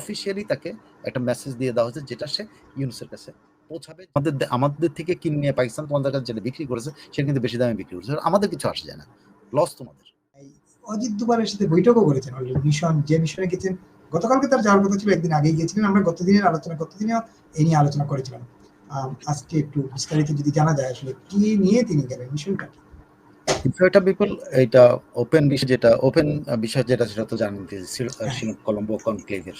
Officially তাকে একটা message দিয়ে দেওয়া হয়েছে, যেটা সে ইউনুসের কাছে পৌঁছাবে। আমাদের আমাদের থেকে কিনে পাকিস্তান তোমাদের কাছে যেটা বিক্রি করেছে, সেটা কিন্তু বেশি দামে বিক্রি করেছে। আমাদের কিছু আসে যায় না। লস তোমাদের। অজিত দুবারের সাথে বৈঠকও করেছেন মিশন, যে মিশনে গেছেন, গতকালকে তার যাওয়ার কথা ছিল, একদিন আগেই গিয়েছিলেন। আমরা গত দিনের আলোচনা, গত দিনেও এই নিয়ে আলোচনা করেছিলাম। আজকে একটু বিস্তারিত যদি জানা যায় আসলে কি নিয়ে তিনি গেলেন, মিশনটা কি? বিষয়টা বিপুল এটা ওপেন বিষয় যেটা ওপেন বিষয় যেটা সেটা তো জানেন হ্যাঁ। কলম্বো কনক্লেভের।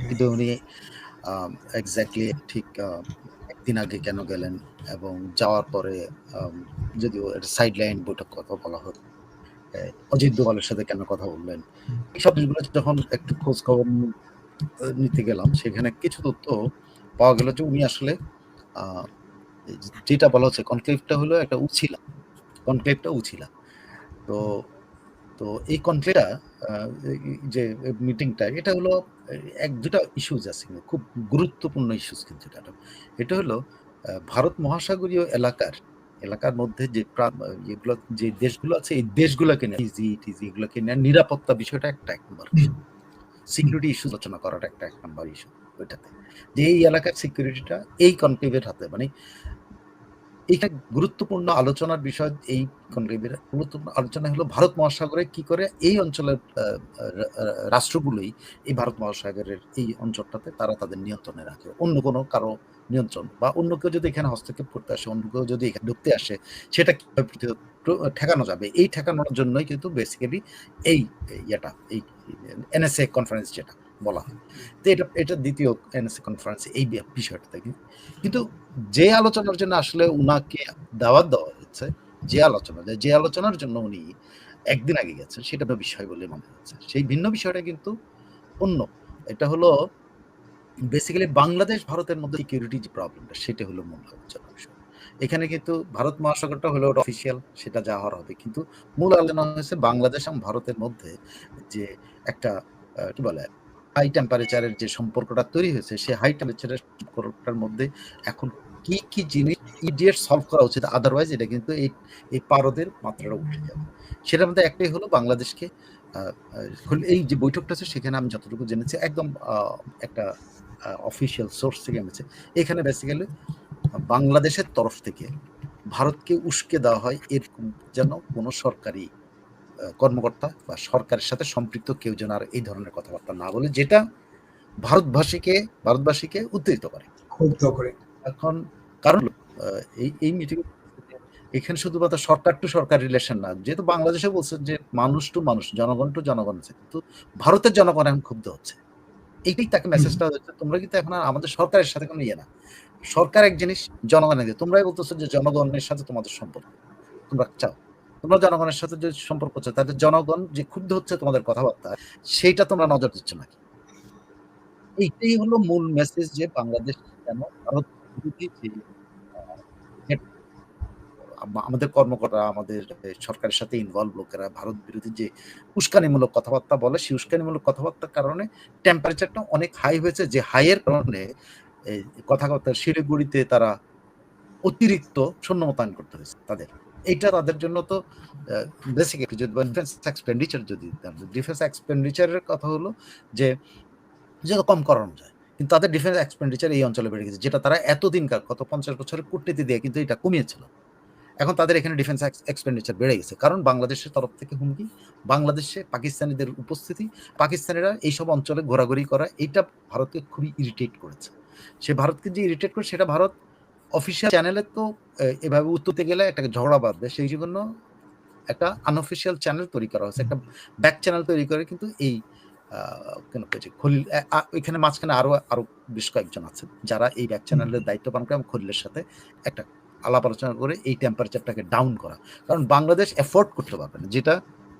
কিন্তু উনি এক্স্যাক্টলি ঠিক একদিন আগে কেন গেলেন এবং যাওয়ার পরে যদিও সাইড লাইন বৈঠক কথা বলা হতো অজিত দোভালের সাথে কেন কথা বললেন এইসব জিনিসগুলো যখন একটু খোঁজ খবর নিতে গেলাম সেখানে কিছু তথ্য পাওয়া গেল যে উনি আসলে আহ, যেটা বলা হচ্ছে কনক্লেভটা হলো একটা উছিলা কনক্লেভটা উছিলা তো তো এই কনক্লেভটা যে মিটিংটা এটা হলো, এক দুটা ইস্যুজ আছে খুব গুরুত্বপূর্ণ ইস্যুস কিন্তু এটা এটা হলো ভারত মহাসাগরীয় এলাকার এলাকার মধ্যে যে যেগুলো যে দেশগুলো আছে, এই দেশগুলোকে ইজি এগুলোকে নিয়ে, নিরাপত্তা বিষয়টা একটা এক নম্বর সিকিউরিটি ইস্যু আলোচনা করাটা একটা এক নম্বর ইস্যু ওইটাতে। যে এই এলাকার সিকিউরিটিটা এই কনক্লেভের হাতে মানে এইটা গুরুত্বপূর্ণ আলোচনার বিষয় এই গুরুত্বপূর্ণ আলোচনা হলো ভারত মহাসাগরে কি করে এই অঞ্চলের রাষ্ট্রগুলোই এই ভারত মহাসাগরের এই অঞ্চলটাতে তারা তাদের নিয়ন্ত্রণে রাখে। অন্য কোনো কারও নিয়ন্ত্রণ বা অন্য কেউ যদি এখানে হস্তক্ষেপ করতে আসে, অন্য কেউ যদি এখানে ঢুকতে আসে, সেটা কীভাবে ঠেকানো যাবে? এই ঠেকানোর জন্যই কিন্তু বেসিক্যালি এই ইয়েটা, এই এনএসএ কনফারেন্স যেটা। বলা হয়। তো এটা এটা দ্বিতীয় এনএসএ কনফারেন্স এই বিষয়টা থেকে। কিন্তু যে আলোচনার জন্য আসলে উনাকে দাওয়াত দেওয়া হয়েছে, যে আলোচনা, যে আলোচনার জন্য উনি একদিন আগে গেছেন, সেটা বিষয় বলে মনে হচ্ছে। সেই ভিন্ন বিষয়টা কিন্তু অন্য। এটা হলো বেসিক্যালি বাংলাদেশ, ভারতের মধ্যে সিকিউরিটি যে প্রবলেমটা সেটা হলো মূল আলোচনা বিষয়। এখানে কিন্তু ভারত মহাসাগরটা হলো অফিসিয়াল সেটা যা হওয়ার হবে। কিন্তু মূল আলোচনা হয়েছে বাংলাদেশ এবং ভারতের মধ্যে যে একটা কি বলে হাই টেম্পারেচারের যে সম্পর্কটা তৈরি হয়েছে, সেই হাই টেম্পারেচারের সম্পর্কটার মধ্যে এখন কি কি জিনিস ইডিয়েট সলভ করা উচিত? আদারওয়াইজ এটা কিন্তু এই এই পারদের মাত্রাটা উঠে যাবে। সেটার মধ্যে একটাই হলো বাংলাদেশকে এই যে বৈঠকটা আছে সেখানে আমি যতটুকু জেনেছি, একদম একটা অফিসিয়াল সোর্স থেকে এনেছে। এখানে বেসিক্যালি বাংলাদেশের তরফ থেকে ভারতকে উস্কে দেওয়া হয় এরকম যেন কোনো সরকারি কর্মকর্তা বা সরকারের সাথে সম্পৃক্ত কেউ যেন আর এই ধরনের কথাবার্তা না বলে যেটা ভারতবাসীকে ভারতবাসীকে উত্তেজিত করে। ক্ষুব্ধ করে। এখন কারণ এই এই মিটিং এখানে শুধুমাত্র সরকার টু সরকার রিলেশন না যেহেতু বাংলাদেশে বলছে যে মানুষ টু মানুষ জনগণ টু জনগণ আছে কিন্তু ভারতের জনগণ এখন ক্ষুব্ধ হচ্ছে। এইটাই তাকে মেসেজটা হচ্ছে তোমরা কিন্তু এখন আর আমাদের সরকারের সাথে কোনো ইয়ে না। সরকার এক জিনিস জনগণের দিয়ে তোমরাই বলতেছো যে জনগণের সাথে তোমাদের সম্পর্ক। তোমরা চাও। তোমরা জনগণের সাথে যে সম্পর্ক হচ্ছে, তাদের জনগণ যে ক্ষুব্ধ হচ্ছে তোমাদের কথাবার্তা, সেইটা তোমরা নজর দিচ্ছ নাকি? এইটাই হলো মূল মেসেজ যে বাংলাদেশ কেন আমাদের কর্মকর্তা আমাদের সরকারের সাথে ইনভলভ লোকেরা ভারত বিরোধী যে উস্কানিমূলক কথাবার্তা বলে, সেই উস্কানিমূলক কথাবার্তার কারণে টেম্পারেচারটা অনেক হাই হয়েছে। যে হাইয়ের কারণে কথাবার্তা শিলিগুড়িতে তারা অতিরিক্ত সৈন্য মোতায়েন করতে হয়েছে তাদের। এইটা তাদের জন্য তো বেসিক যদি ডিফেন্স এক্সপেন্ডিচার যদি ডিফেন্স এক্সপেন্ডিচারের কথা হলো যে যেটা কম করানো যায়, কিন্তু তাদের ডিফেন্স এক্সপেন্ডিচার এই অঞ্চলে বেড়ে গেছে, যেটা তারা এতদিনকার গত পঞ্চাশ বছরের কূটনীতি দিয়ে কিন্তু এটা কমিয়েছিল। এখন তাদের এখানে ডিফেন্স এক্সপেন্ডিচার বেড়ে গেছে, কারণ বাংলাদেশের তরফ থেকে হুমকি, বাংলাদেশে পাকিস্তানিদের উপস্থিতি, পাকিস্তানিরা এইসব অঞ্চলে ঘোরাঘুরি করা এটা ভারতকে খুবই ইরিটেট করেছে। সে ভারতকে যে ইরিটেট করে সেটা ভারত অফিসিয়াল চ্যানেলে তো এভাবে উত্তরতে গেলে একটা ঝগড়া বাঁধবে। সেই জন্য একটা আনঅফিসিয়াল চ্যানেল তৈরি করা হয়েছে, একটা ব্যাক চ্যানেল তৈরি করে কিন্তু এই কেন পেয়েছে খলিল এখানে মাঝখানে আরও আরও বেশ কয়েকজন আছে যারা এই ব্যাক চ্যানেলের দায়িত্ব পালন করে এবং খলিলের সাথে একটা আলাপ আলোচনা করে এই টেম্পারেচারটাকে ডাউন করা। কারণ বাংলাদেশ এফোর্ড করতে পারবে না, যেটা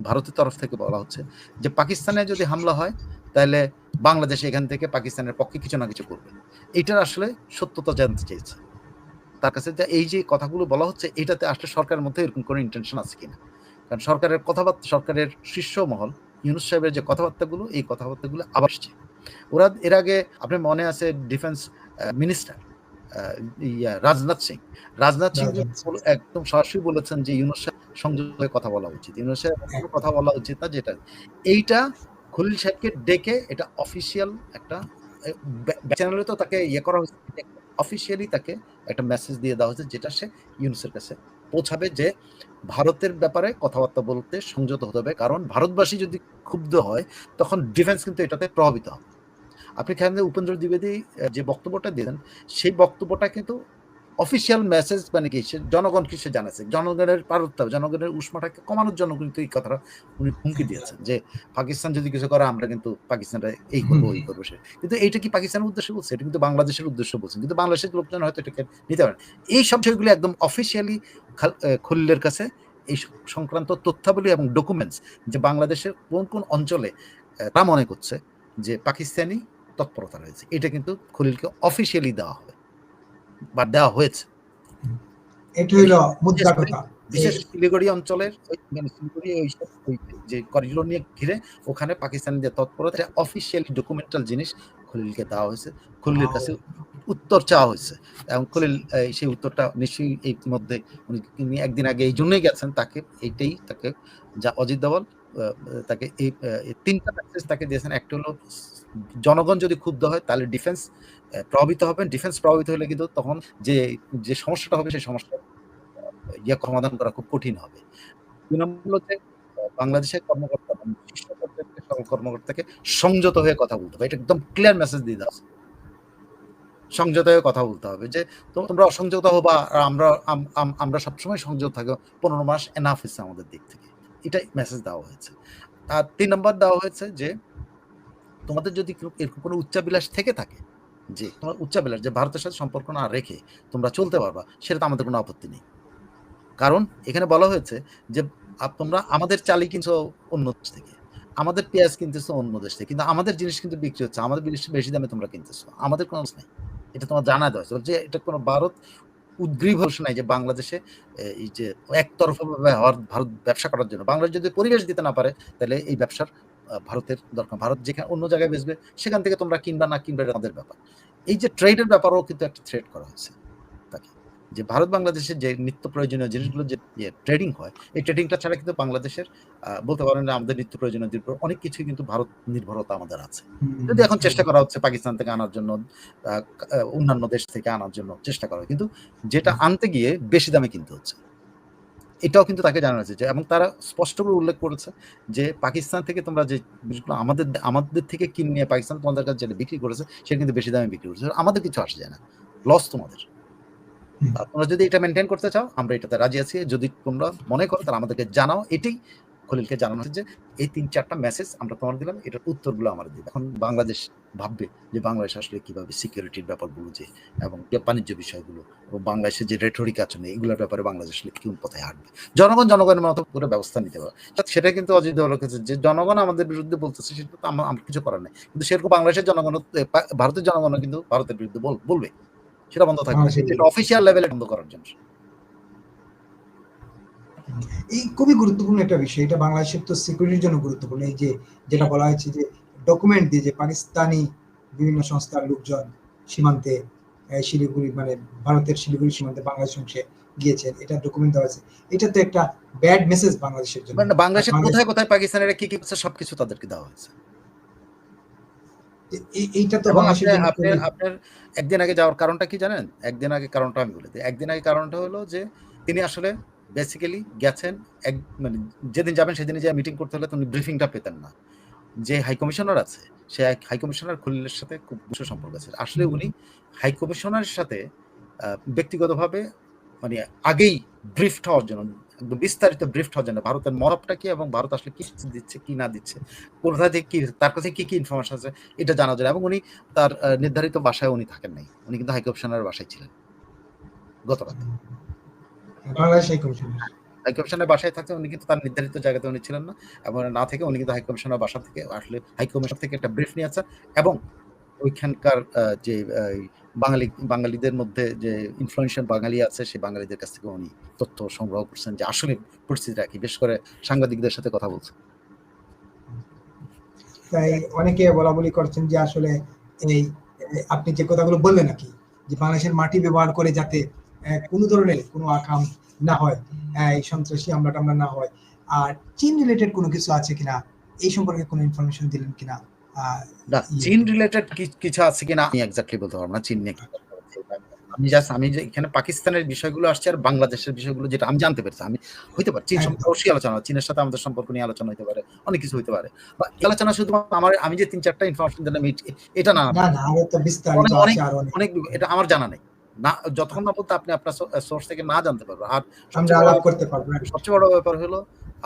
ভারতের তরফ থেকে বলা হচ্ছে যে পাকিস্তানে যদি হামলা হয়, তাহলে বাংলাদেশ এখান থেকে পাকিস্তানের পক্ষে কিছু না কিছু করবে। এটার আসলে সত্যতা জানতে চেয়েছে। তার কাছে যে এই যে কথাগুলো বলা হচ্ছে এটাতে আসলে সরকারের মধ্যে এরকম কোনো ইন্টেনশন আছে কিনা? কারণ সরকারের কথাবার্তা সরকারের শীর্ষ মহল ইউনুস সাহেবের যে কথাবার্তাগুলো এই কথাবার্তাগুলো আবার আসছে। ওরা এর আগে আপনার মনে আছে ডিফেন্স মিনিস্টার ইয়া রাজনাথ সিং? রাজনাথ সিং একদম সরাসরি বলেছেন যে ইউনুস সাহেব সংযোগে কথা বলা উচিত। ইউনুস সাহেব কথা বলা উচিত না যেটা। এইটা খলিল সাহেবকে ডেকে এটা অফিসিয়াল একটা চ্যানেলে তো তাকে ইয়ে করা হয়েছে অফিসিয়ালি তাকে একটা মেসেজ দিয়ে দেওয়া হয়েছে, যেটা সে ইউনুসের কাছে পৌঁছাবে যে ভারতের ব্যাপারে কথাবার্তা বলতে সংযত হতে হবে। কারণ ভারতবাসী যদি ক্ষুব্ধ হয়, তখন ডিফেন্স কিন্তু এটাতে প্রভাবিত হবে। আপনি খেয়াল উপেন্দ্র দ্বিবেদী যে বক্তব্যটা দিলেন সেই বক্তব্যটা কিন্তু অফিসিয়াল মেসেজ মানে কি সে জনগণকে সে জানাচ্ছে? জনগণের পারত্ব জনগণের উষ্মাটাকে কমানোর জন্য কিন্তু এই কথাটা উনি হুমকি দিয়েছেন যে পাকিস্তান যদি কিছু করে আমরা কিন্তু পাকিস্তানটা এই করব ওই করব। সে কিন্তু এইটা কি পাকিস্তানের উদ্দেশ্যে বলছে? এটা কিন্তু বাংলাদেশের উদ্দেশ্য বলছেন কিন্তু বাংলাদেশের লোকজন হয়তো এটাকে নিতে পারেন এই সব বিষয়গুলো একদম অফিসিয়ালি খলিলের কাছে এই সংক্রান্ত তথ্যাবলী এবং ডকুমেন্টস যে বাংলাদেশের কোন কোন অঞ্চলে তা মনে করছে যে পাকিস্তানি তৎপরতা রয়েছে। এটা কিন্তু খলিলকে অফিসিয়ালি দেওয়া হবে। দেওয়া হয়েছে। এটা হলো মুদ্রা কথা। বিশেষ শিলিগুড়ি অঞ্চলের মানে শিলিগুড়ি ওই যে করিডোর নিয়ে ঘিরে ওখানে পাকিস্তানি তৎপরতা অফিসিয়ালি ডকুমেন্টাল জিনিস খলিলকে দেওয়া হয়েছে। খলিলের কাছে উত্তর চাওয়া হয়েছে। এবং খলিল সেই উত্তরটা নিশ্চয়ই এই মধ্যে উনি তিনি একদিন আগে এই জন্যই গেছেন তাকে এইটাই তাকে যা অজিত দওয়াল তাকে এই এই তিনটা মেসেজ তাকে দিয়েছেন। একটা হলো জনগণ যদি ক্ষুব্ধ হয় তাহলে ডিফেন্স প্রভাবিত হবে ডিফেন্স প্রভাবিত হলে কিন্তু তখন যে যে সমস্যাটা হবে সেই সমস্যা ইয়ে সমাধান করা খুব কঠিন হবে। দুই নম্বর আহ, বাংলাদেশের কর্মকর্তা কর্মকর্তাকে সংযত হয়ে কথা বলতে হবে। এটা একদম ক্লিয়ার মেসেজ দিয়ে দেওয়া সংযত হয়ে কথা বলতে হবে যে তোমরা অসংযত হবা আর আমরা আম- আম- আমরা সবসময় সংযত থাকব পনেরো মাস এনাফ হয়েছে আমাদের দিক থেকে। এটাই মেসেজ দেওয়া হয়েছে। আর তিন নম্বর দেওয়া হয়েছে যে তোমাদের যদি এরকম কোনো উচ্চাবিলাস থেকে থাকে যে তোমার উচ্চাবিলাস যে ভারতের সাথে সম্পর্ক না রেখে তোমরা চলতে পারবা সেটা তো আমাদের কোনো আপত্তি নেই। কারণ এখানে বলা হয়েছে যে তোমরা আমাদের চালি কিনছো অন্য দেশ থেকে, আমাদের পেঁয়াজ কিনতেছো অন্য দেশ থেকে, কিন্তু আমাদের জিনিস কিন্তু বিক্রি হচ্ছে, আমাদের জিনিস বেশি দামে তোমরা কিনতেছো, আমাদের কোনো নেই। এটা তোমার জানা দেওয়া হয়েছে। যে এটা কোনো ভারত উদ্গ্রীব নাই যে বাংলাদেশে এই যে একতরফা ব্যবহার ভারত ব্যবসা করার জন্য, বাংলাদেশ যদি পরিবেশ দিতে না পারে, তাহলে এই ব্যবসার ভারতের দরকার। ভারত যেখানে অন্য জায়গায় বেচবে সেখান থেকে তোমরা কিনবা না কিনবে আমাদের ব্যাপার। এই যে ট্রেডের ব্যাপারও কিন্তু একটা থ্রেড করা হয়েছে তাকে। যে ভারত বাংলাদেশের যে নিত্য প্রয়োজনীয় জিনিসগুলো যে ট্রেডিং হয় এই ট্রেডিংটা ছাড়া কিন্তু বাংলাদেশের আহ, বলতে পারেন না আমাদের নিত্য প্রয়োজনীয় দিক অনেক কিছুই কিন্তু ভারত নির্ভরতা আমাদের আছে। যদি এখন চেষ্টা করা হচ্ছে পাকিস্তান থেকে আনার জন্য অন্যান্য দেশ থেকে আনার জন্য চেষ্টা করা হয়। কিন্তু যেটা আনতে গিয়ে বেশি দামে কিনতে হচ্ছে। এটাও কিন্তু তাকে জানানো হয়েছে যে এবং তারা স্পষ্ট করে উল্লেখ করেছে যে পাকিস্তান থেকে তোমরা যে জিনিসগুলো আমাদের আমাদের থেকে কিনে নিয়ে পাকিস্তান তোমাদের কাছে যেটা বিক্রি করেছে সেটা কিন্তু বেশি দামে বিক্রি করেছে। আমাদের কিছু আসে যায় না। লস তোমাদের। তোমরা যদি এটা মেনটেন করতে চাও আমরা এটাতে রাজি আছি। যদি তোমরা মনে করো তাহলে আমাদেরকে জানাও। এটাই খলিলকে জানানো হচ্ছে যে এই তিন চারটা মেসেজ আমরা তোমার দিলাম এটার উত্তরগুলো আমার দিবে। এখন বাংলাদেশ ভাববে যে বাংলাদেশ আসলে কীভাবে সিকিউরিটির ব্যাপারগুলো যে এবং বাণিজ্য বিষয়গুলো এবং বাংলাদেশের যে রেটরিক আছে না এগুলোর ব্যাপারে বাংলাদেশ আসলে কোন পথে হাঁটবে? জনগণ জনগণের মতো করে ব্যবস্থা নিতে পারে সেটা কিন্তু অজিত দোয়াল রেখেছে যে জনগণ আমাদের বিরুদ্ধে বলতেছে সেটা তো আমার কিছু করার নেই। কিন্তু সেরকম বাংলাদেশের জনগণ ভারতের জনগণ কিন্তু ভারতের বিরুদ্ধে বল- বলবে। সেটা বন্ধ থাকবে। অফিসিয়াল লেভেলে বন্ধ করার জন্য। এই খুবই গুরুত্বপূর্ণ একটা বিষয়। এটা বাংলাদেশের তো সিকিউরিটির জন্য গুরুত্বপূর্ণ। এই যে যেটা বলা হয়েছে যে ডকুমেন্ট দিয়ে যে পাকিস্তানি বিভিন্ন সংস্থার লোকজন সীমান্তে শিলিগুড়ি মানে ভারতের শিলিগুড়ি সীমান্তে বাংলাদেশ অংশে গিয়েছেন এটা ডকুমেন্ট দেওয়া আছে এটা তো একটা ব্যাড মেসেজ বাংলাদেশের জন্য। মানে বাংলাদেশে বাংলাদেশ- কোথায় কোথায় পাকিস্তানের কি কি করছে সবকিছু তাদেরকে দেওয়া হয়েছে। এইটা তো আপনার আপনার একদিন আগে যাওয়ার কারণটা কি জানেন? একদিন আগে কারণটা আমি বলে দিই। একদিন আগে কারণটা হলো যে তিনি আসলে বেসিক্যালি গেছেন এক মানে যেদিন যাবেন সেদিনই যে মিটিং করতে হলে তিনি ব্রিফিংটা পেতেন না। যে হাই কমিশনার আছে সে হাই কমিশনার খলিলের সাথে খুব ঘনিষ্ঠ সম্পর্ক আছে। আসলে উনি হাই কমিশনারের সাথে ব্যক্তিগতভাবে মানে আগেই ব্রিফড হওয়ার জন্য বিস্তারিত ব্রিফট হওয়ার জন্য ভারতের মরবটা কি এবং ভারত আসলে কি দিচ্ছে কি না দিচ্ছে কোথা থেকে কি তার কাছে কি কি ইনফরমেশন আছে এটা জানা যায় এবং উনি তার নির্ধারিত বাসায় উনি থাকেন নাই। উনি কিন্তু হাই কমিশনারের বাসায় ছিলেন। গত রাতে বাংলাদেশ হাই কমিশনার। হাই কমিশনের বাসায় থাকতে উনি কিন্তু তার নির্ধারিত জায়গাতে উনি ছিলেন না। এবং না থেকে উনি কিন্তু হাই কমিশনের বাসা থেকে আসলে হাই কমিশন থেকে একটা ব্রিফ নিয়ে এবং ওইখানকার যে বাঙালি বাঙালিদের মধ্যে যে ইনফ্লুয়েন্সিয়াল বাঙালি আছে সেই বাঙালিদের কাছ থেকে উনি তথ্য সংগ্রহ করছেন যে আসলে পরিস্থিতিটা কি। বিশেষ করে সাংবাদিকদের সাথে কথা বলছেন। তাই অনেকে বলা বলি করছেন যে আসলে এই আপনি যে কথাগুলো বললেন নাকি যে বাংলাদেশের মাটি ব্যবহার করে যাতে কোনো ধরনের কোনো আকাম না হয় এই সন্ত্রাসী হামলা টামলা না হয় আর চীন রিলেটেড কোনো কিছু আছে কিনা এই সম্পর্কে কোনো ইনফরমেশন দিলেন কিনা ইয়ে। চীন রিলেটেড কিছু আছে কিনা আমি এক্স্যাক্টলি বলতে পারব না চীন নিয়ে। আমি জাস্ট আমি যে এখানে পাকিস্তানের বিষয়গুলো আসছে আর বাংলাদেশের বিষয়গুলো যেটা আমি জানতে পেরেছি আমি হইতে পারে চীন সম্পর্কে অবশ্যই আলোচনা হয়। চীনের সাথে আমাদের সম্পর্ক নিয়ে আলোচনা হতে পারে অনেক কিছু হতে পারে বা আলোচনা শুধু আমার আমি যে তিন চারটা ইনফরমেশন দিলাম এটা না না না বিস্তারিত আছে আরও অনেক অনেক এটা আমার জানা নেই না যতক্ষণ না বলতে আপনি আপনার সোর্স থেকে না জানতে পারবেন। আর সবচেয়ে বড় করতে পারব সবচেয়ে বড় ব্যাপার হলো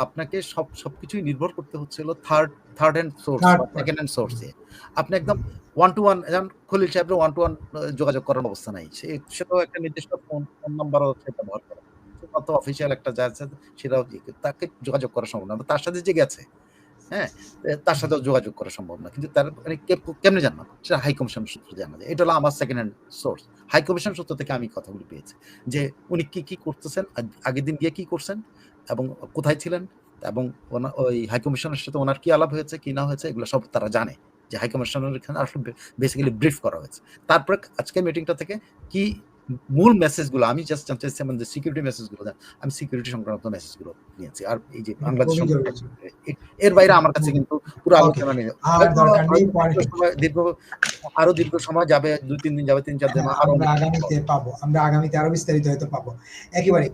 আপনাকে সব সবকিছুই নির্ভর করতে হচ্ছিল third third hand source second hand সোর্সে আপনি একদম ওয়ান টু ওয়ান যেমন খলিল সাহেবের ওয়ান টু ওয়ান যোগাযোগ করার অবস্থা নাই। সে সেটাও একটা নির্দিষ্ট ফোন ফোন নাম্বারও সে ব্যবহার করে। অত অফিসিয়াল একটা যা আছে সেটাও তাকে যোগাযোগ করা সম্ভব না তার সাথে যে গেছে হ্যাঁ তার সাথে যোগাযোগ করা সম্ভব না। কিন্তু তার মানে কেমনে জানলাম? সেটা হাই কমিশন সূত্রে জানা যায়। এটা হলো আমার second hand source high commission সূত্র থেকে আমি কথাগুলি পেয়েছি যে উনি কি কি করতেছেন আগের দিন গিয়ে কি করছেন এবং কোথায় ছিলেন এবং ওই হাই কমিশনের সাথে ওনার কি আলাপ হয়েছে, কি না হয়েছে, এগুলো সব তারা জানে যে হাই কমিশনের এখানে আসলে বেসিক্যালি ব্রিফ করা হয়েছে। তারপরে আজকে মিটিংটা থেকে কি মূল মেসেজগুলো আমি জাস্ট জানতে চাইছি আমাদের সিকিউরিটি মেসেজগুলো দেন। আমি সিকিউরিটি সংক্রান্ত মেসেজগুলো নিয়েছি। আর এই যে বাংলাদেশ এর বাইরে আমার কাছে কিন্তু পুরো আলোচনা নেই। আর দরকার নেই পরে দীর্ঘ আরও দীর্ঘ সময় যাবে দুই তিন দিন যাবে তিন চার দিন হ্যাঁ, আরও আগামীতে পাবো আমরা আগামীতে আরও বিস্তারিত হয়তো পাবো। একেবারে